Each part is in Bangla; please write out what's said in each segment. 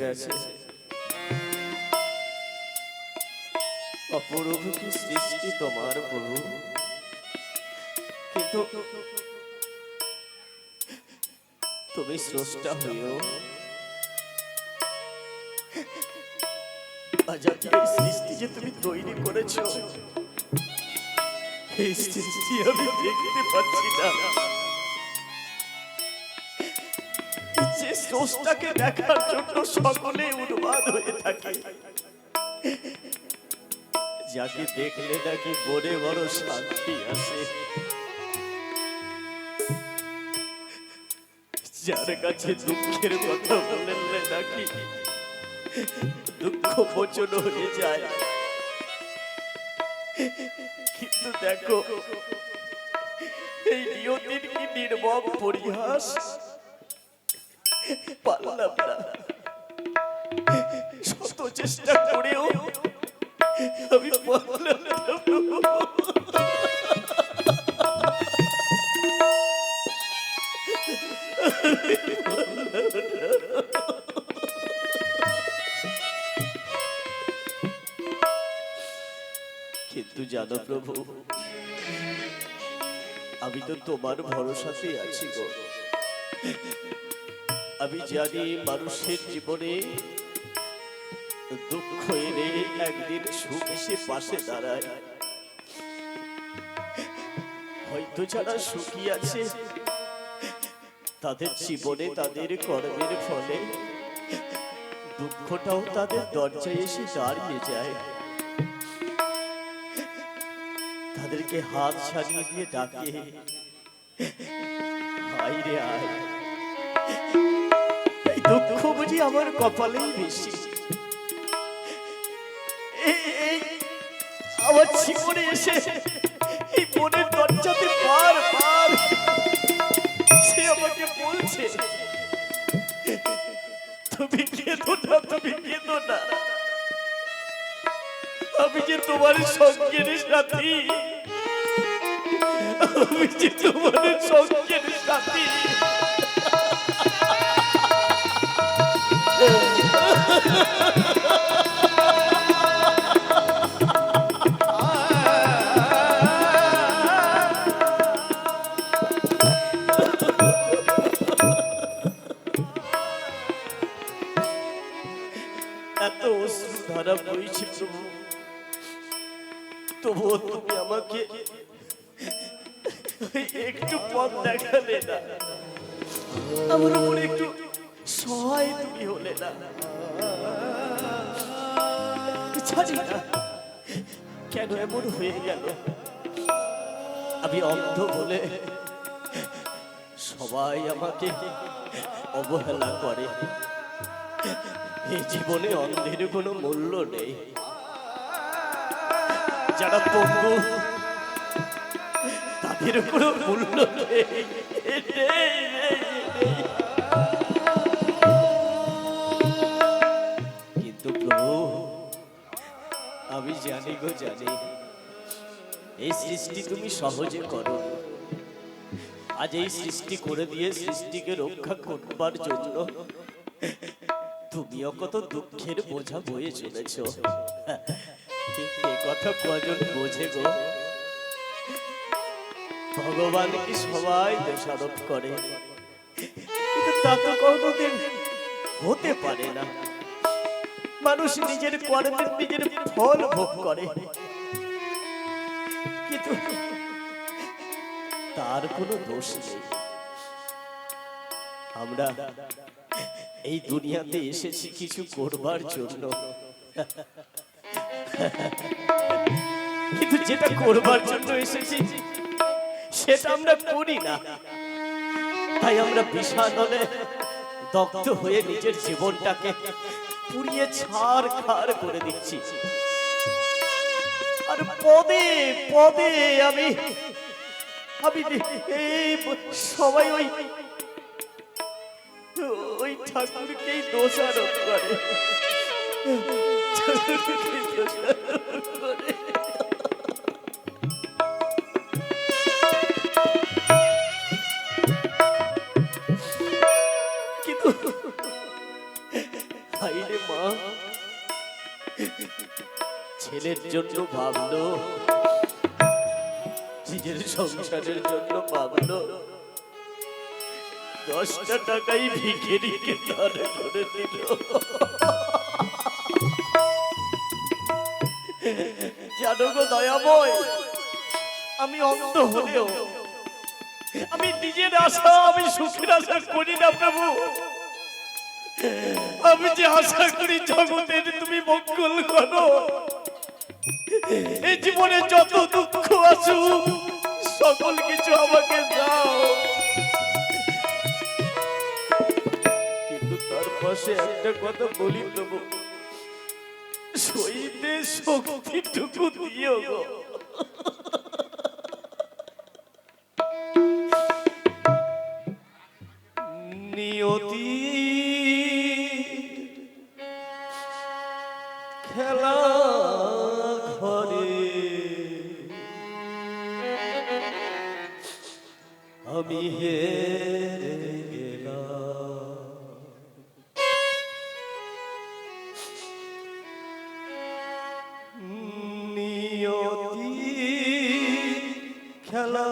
গেছে অপরূপ কি সৃষ্টি তোমার প্রভু। কিন্তু তুমি স্রষ্টা হইও আজ আজকে এই সৃষ্টি যে তুমি তৈরি করেছ, এই সৃষ্টি আমি দেখতে পাচ্ছি না। স্রষ্টাকে দেখার জন্য সকলে উন্মাদ হয়ে থাকে। যাকে দেখলে নাকি মনে বড় শান্তি আসে। যার কাছে দুঃখের কথা বললে নাকি দুঃখ মোচন হয়ে যায়। কিন্তু দেখো, এই নিয়তির কি নির্মম পরিহাস? পারলাম না শত চেষ্টা করেও আমি পারলাম না। কিন্তু জানো প্রভু, আমি তো তোমার ভরসাতেই আছি গো আমি জানি মানুষের জীবনে দুঃখ এলে একদিন সুখ এসে পাশে দাঁড়ায়। হয়তো যারা সুখী আছে, তাদের জীবনে তাদের কর্মের ফলে দুঃখটাও তাদের দরজায় এসে দাঁড়িয়ে যায়। তাদেরকে হাত ছাড়িয়ে দিয়ে ডাকে আয় রে আয় দুঃখ বুঝি আমার কপালেই বেশি আমার জীবনে এসে এই মনের দরজাতে বার বার সে আমাকে বলছে, তুমি কেঁদো না, তুমি কেঁদো না। আমি যে তোমার সঙ্গের সাথী, আমি যে তোমার সঙ্গের সাথী এত অশ্রু ধারা বইছে প্রভু তুমি আমাকে একটু পথ দেখালে না। আমার উপরে একটু সহায় তুমি হলে না। কেন এমন হয়ে গেল? আমি অন্ধ বলে সবাই আমাকে অবহেলা করে। এই জীবনে অন্ধের কোনো মূল্য নেই। যারা পঙ্গু তাদের কোনো মূল্য নেই। আমি জানি গো, জানি। এই সৃষ্টি তুমি সহজে করো। আজ এই সৃষ্টি করে দিয়ে সৃষ্টিকে রক্ষা করবার জন্য তুমিও কত দুঃখের বোঝা বয়ে চলেছ। কথা কজন বোঝে গো? ভগবান কি সবাই দোষারোপ করে? তা তো কোনোদিন হতে পারে না। মানুষ নিজের কর্মের নিজের ফল ভোগ করে। কিন্তু তার কোনো দোষ নেই। আমরা এই দুনিয়াতে এসেছি কিছু করবার জন্য। কিন্তু যেটা করবার জন্য এসেছি, সেটা আমরা করি না। তাই আমরা বিষাদ হলে দগ্ধ হয়ে নিজের জীবনটাকে পুড়িয়ে ছাড় খাড় করে দিচ্ছি। আর পদে পদে আমি আমি সবাই ওই ওই ঠাকুরকেই দোষারোপ করে। ঠাকুরকেই দোষারোপ করে। ছেলের জন্য ভাবলো। নিজের সংসারের জন্য ভাবলো। দশটা টাকাই ভিখেরিকে দান করে দিল। জানো দয়াময়, আমি অন্ধ হলেও, আমি নিজের আশা, আমি সুখের আশা করি না প্রভু। আমি যে আশা করি জগতের তুমি মঙ্গল করো। এই জীবনে যত দুঃখ আসুক, সকল কিছু আমাকে দাও। কিন্তু তার পাশে একটা কথা বলি প্রভু। সইতে শক্তিটুকু দিও গো। খেলা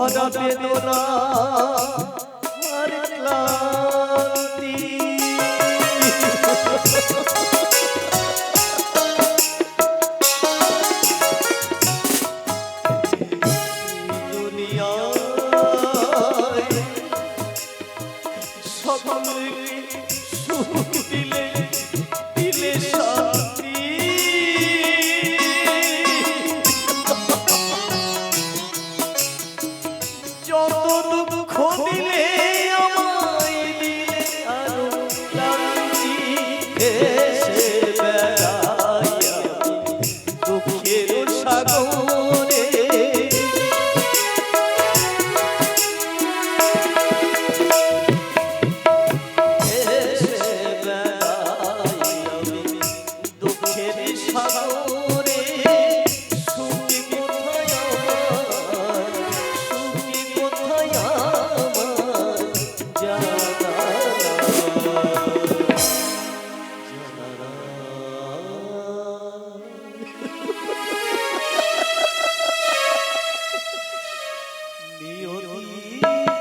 বুক ভরা 没有用。